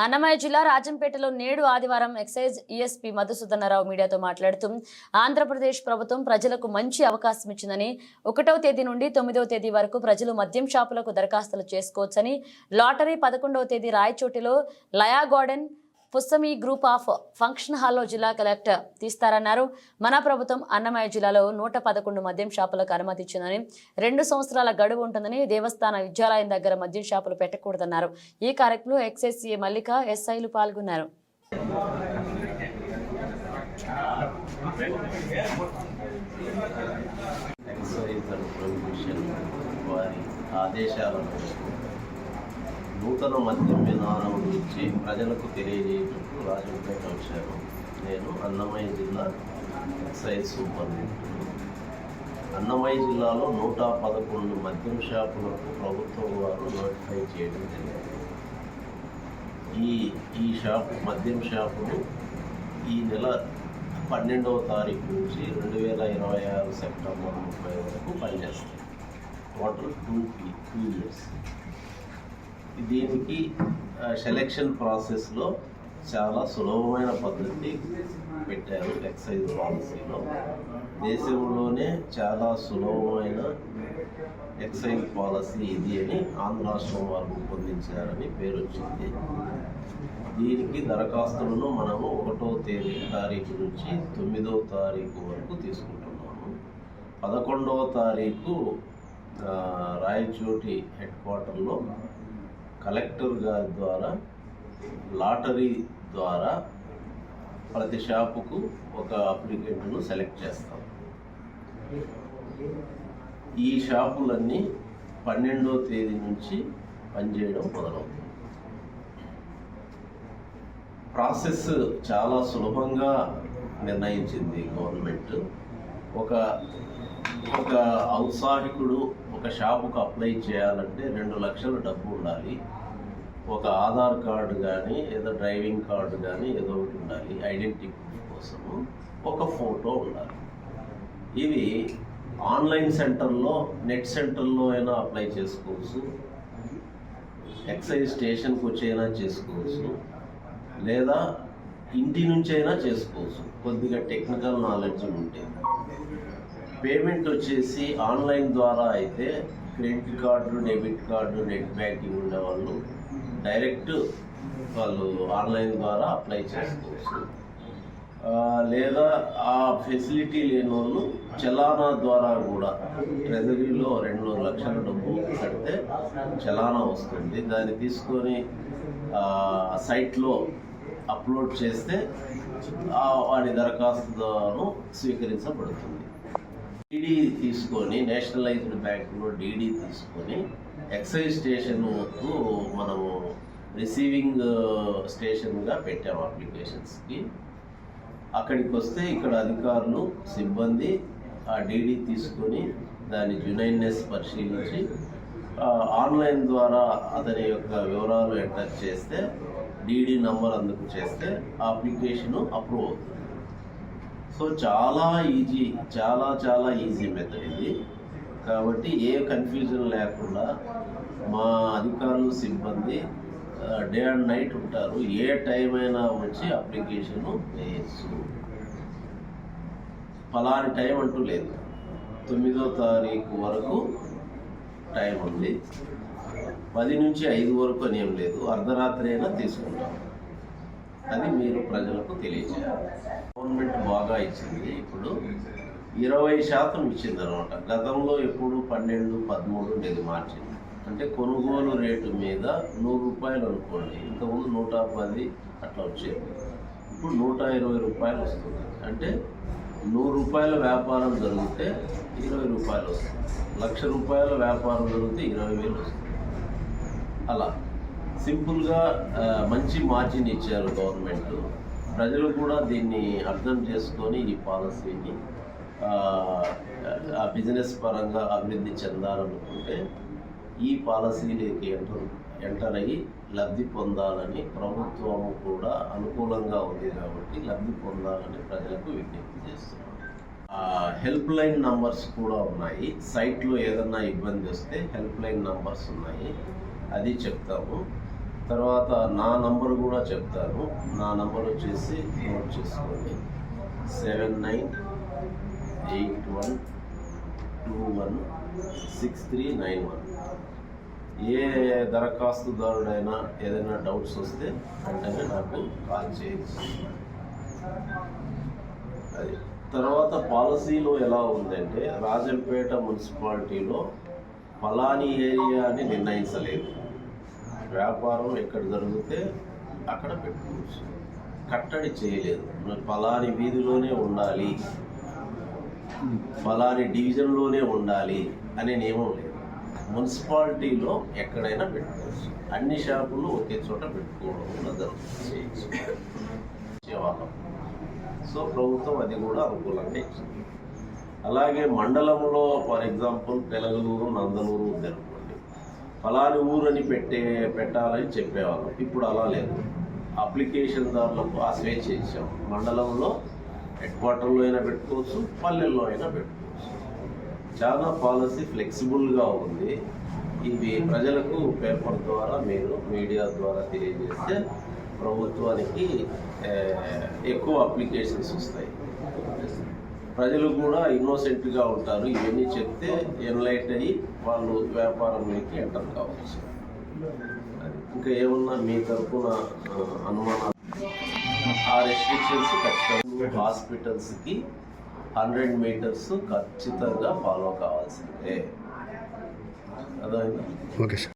అన్నమయ్య జిల్లా రాజంపేటలో నేడు ఆదివారం ఎక్సైజ్ ఈఎస్పీ మధుసూదనరావు మీడియాతో మాట్లాడుతూ ఆంధ్రప్రదేశ్ ప్రభుత్వం ప్రజలకు మంచి అవకాశం ఇచ్చిందని ఒకటవ తేదీ నుండి తొమ్మిదవ తేదీ వరకు ప్రజలు మద్యం షాపులకు దరఖాస్తులు చేసుకోవచ్చని లాటరీ పదకొండవ తేదీ రాయచోటిలో లయా గార్డెన్ పుస్తమి గ్రూప్ ఆఫ్ ఫంక్షన్ హాల్లో జిల్లా కలెక్టర్ తీస్తారన్నారు. మన ప్రభుత్వం అన్నమయ్య జిల్లాలో నూట పదకొండు మద్యం షాపులకు అనుమతి ఇచ్చిందని రెండు సంవత్సరాల గడువు ఉంటుందని దేవస్థాన విద్యాలయం దగ్గర మద్యం షాపులు పెట్టకూడదన్నారు. ఈ కార్యక్రమంలో ఎక్సైజ్ మల్లిక ఎస్ఐలు పాల్గొన్నారు. ఆదేశాల మేరకు నూతన మద్యం విధానం గురించి ప్రజలకు తెలియజేయటకు రాజంపేట వచ్చాను నేను అన్నమయ్య జిల్లా ఎక్సైజ్ సూపరింటెండెంట్. అన్నమయ్య జిల్లాలో నూట పదకొండు మద్యం షాపులకు ప్రభుత్వం వారు నోటిఫై చేయడం జరిగింది. ఈ ఈ షాపు మద్యం షాపులు ఈ నెల పన్నెండవ తారీఖు నుంచి రెండు వేల ఇరవై ఆరు సెప్టెంబర్ ముప్పై వరకు పనిచేస్తాయి total two P two years దీనికి సెలెక్షన్ ప్రాసెస్లో చాలా సులభమైన పద్ధతి పెట్టారు ఎక్సైజ్ పాలసీలో. దేశంలోనే చాలా సులభమైన ఎక్సైజ్ పాలసీ ఇది అని ఆంధ్ర రాష్ట్రం వారు రూపొందించారని పేరు వచ్చింది దీనికి దరఖాస్తులను మనము ఒకటో తేదీ తారీఖు నుంచి తొమ్మిదవ తారీఖు వరకు తీసుకుంటున్నాము. పదకొండవ తారీఖు రాయచోటి హెడ్ క్వార్టర్లో కలెక్టర్ గారి ద్వారా లాటరీ ద్వారా ప్రతి షాపుకు ఒక అప్లికెంట్ను సెలెక్ట్ చేస్తాం. ఈ షాపులన్నీ పన్నెండో తేదీ నుంచి పనిచేయడం మొదలవుతుంది. ప్రాసెస్ చాలా సులభంగా నిర్ణయించింది గవర్నమెంట్. ఒక ఒక ఔత్సాహికుడు ఒక షాపుకు అప్లై చేయాలంటే రెండు లక్షల డబ్బు ఉండాలి. ఒక ఆధార్ కార్డు కానీ ఏదో డ్రైవింగ్ కార్డు కానీ ఏదో ఒకటి ఉండాలి. ఐడెంటిటీ ప్రూఫ్ కోసము ఒక ఫోటో ఉండాలి. ఇవి ఆన్లైన్ సెంటర్లో నెట్ సెంటర్లో అయినా అప్లై చేసుకోవచ్చు. ఎక్సైజ్ స్టేషన్కి వచ్చి అయినా చేసుకోవచ్చు. లేదా ఇంటి నుంచైనా చేసుకోవచ్చు. కొద్దిగా టెక్నికల్ నాలెడ్జ్ ఉంటే. పేమెంట్ వచ్చేసి ఆన్లైన్ ద్వారా అయితే credit card debit card net banking ఉండేవాళ్ళు డైరెక్ట్ వాళ్ళు ఆన్లైన్ ద్వారా అప్లై చేసుకోవచ్చు. లేదా ఆ ఫెసిలిటీ లేని వాళ్ళు చలానా ద్వారా కూడా ట్రెజరీలో రెండు లక్షల డబ్బు కడితే చలానా వస్తుంది. దాన్ని తీసుకొని సైట్లో అప్లోడ్ చేస్తే వాడి దరఖాస్తును స్వీకరించబడుతుంది. డీడీ తీసుకొని నేషనలైజ్డ్ బ్యాంకులో డీడీ తీసుకొని ఎక్సైజ్ స్టేషన్కు మనము రిసీవింగ్ స్టేషన్గా పెట్టాము అప్లికేషన్స్కి. అక్కడికి వస్తే ఇక్కడ అధికారులు సిబ్బంది ఆ డీడీ తీసుకొని దాని జునైన్నెస్ పరిశీలించి ఆన్లైన్ ద్వారా అతని యొక్క వివరాలు ఎంటర్ చేస్తే డీడీ నంబర్ అందుకు చేస్తే ఆ అప్రూవ్ అవుతుంది. సో చాలా ఈజీ చాలా చాలా ఈజీ మెథడ్ ఇది. కాబట్టి ఏ కన్ఫ్యూజన్ లేకుండా మా అధికారులు సిబ్బంది డే అండ్ నైట్ ఉంటారు. ఏ టైం అయినా వచ్చి అప్లికేషన్ వేయచ్చు. ఫలాని టైం అంటూ లేదు. తొమ్మిదో తారీఖు వరకు టైం ఉంది. పది నుంచి ఐదు వరకు అని ఏం లేదు. అర్ధరాత్రి అయినా తీసుకుంటాం. అది మీరు ప్రజలకు తెలియజేయాలి. గవర్నమెంట్ బాగా ఇచ్చింది. ఇప్పుడు ఇరవై శాతం ఇచ్చింది అనమాట. గతంలో ఎప్పుడు పన్నెండు పదమూడు ఉండేది మార్చింది. అంటే కొనుగోలు రేటు మీద నూరు రూపాయలు అనుకోండి. ఇంతకుముందు నూట పది అట్లా వచ్చేది. ఇప్పుడు నూట ఇరవై రూపాయలు వస్తుంది. అంటే నూరు రూపాయల వ్యాపారం జరిగితే ఇరవై రూపాయలు వస్తుంది. లక్ష రూపాయల వ్యాపారం జరిగితే ఇరవై వేలు వస్తుంది. అలా. సింపుల్గా మంచి మార్జిన్ ఇచ్చారు గవర్నమెంట్. ప్రజలు కూడా దీన్ని అర్థం చేసుకొని ఈ పాలసీని ఆ, ఆ బిజినెస్ పరంగా అభివృద్ధి చెందాలనుకుంటే ఈ పాలసీలోకి ఎంటర్ ఎంటర్ అయ్యి లబ్ధి పొందాలని ప్రభుత్వం కూడా అనుకూలంగా ఉంది కాబట్టి లబ్ధి పొందాలని ప్రజలకు విజ్ఞప్తి చేస్తున్నాం. హెల్ప్ లైన్ నంబర్స్ కూడా ఉన్నాయి. సైట్లో ఏదన్నా ఇబ్బంది వస్తే హెల్ప్ లైన్ నంబర్స్ ఉన్నాయి. అది చెప్తాము తర్వాత నా నంబర్ కూడా చెప్తాను. నా నంబర్ వచ్చేసి నోట్ చేసుకోండి. Seven nine eight one two one six three nine one. ఏ దరఖాస్తుదారుడైనా ఏదైనా డౌట్స్ వస్తే వెంటనే నాకు కాల్ చేయొచ్చు. అది. తర్వాత పాలసీలో ఎలా ఉందంటే రాజంపేట మున్సిపాలిటీలో ఫలాని ఏరియా అని నిర్ణయించలేదు. వ్యాపారం ఎక్కడ జరిగితే అక్కడ పెట్టుకోవచ్చు. కట్టడి చేయలేదు. ఫలాని వీధిలోనే ఉండాలి. ఫలాని డివిజన్లోనే ఉండాలి అనే నియమం లేదు. మున్సిపాలిటీలో ఎక్కడైనా పెట్టుకోవచ్చు. అన్ని షాపులు ఒకే చోట పెట్టుకోవడం కూడా చేయొచ్చు. సో ప్రభుత్వం అది కూడా అనుకూలంగా ఇచ్చింది. అలాగే మండలంలో ఫర్ ఎగ్జాంపుల్ పెలగలూరు నందలూరు జరుపుకోండి ఫలాని ఊరని పెట్టే పెట్టాలని చెప్పేవాళ్ళం. ఇప్పుడు అలా లేదు. అప్లికేషన్ దారులకు ఆ స్వేచ్ఛ ఇచ్చాం మండలంలో హెడ్ క్వార్టర్లో అయినా పెట్టుకోవచ్చు పల్లెల్లో అయినా పెట్టుకోవచ్చు. చాలా పాలసీ ఫ్లెక్సిబుల్గా ఉంది. ఇవి ప్రజలకు పేపర్ ద్వారా మీరు మీడియా ద్వారా తెలియజేస్తే ప్రభుత్వానికి ఎక్కువ అప్లికేషన్స్ వస్తాయి. ప్రజలు కూడా ఇన్నోసెంట్గా ఉంటారు. ఇవన్నీ చెప్తే ఎన్లైట్ అయ్యి వాళ్ళు వ్యాపారంలోకి ఎంటర్ కావచ్చు ఇంకా ఏమన్నా మీ తరఫున అనుమానాలు? ఆ రెస్ట్రిక్షన్స్ ఖచ్చితంగా హాస్పిటల్స్కి హండ్రెడ్ మీటర్స్ ఖచ్చితంగా ఫాలో కావాల్సిందే. అదే ఓకే సార్.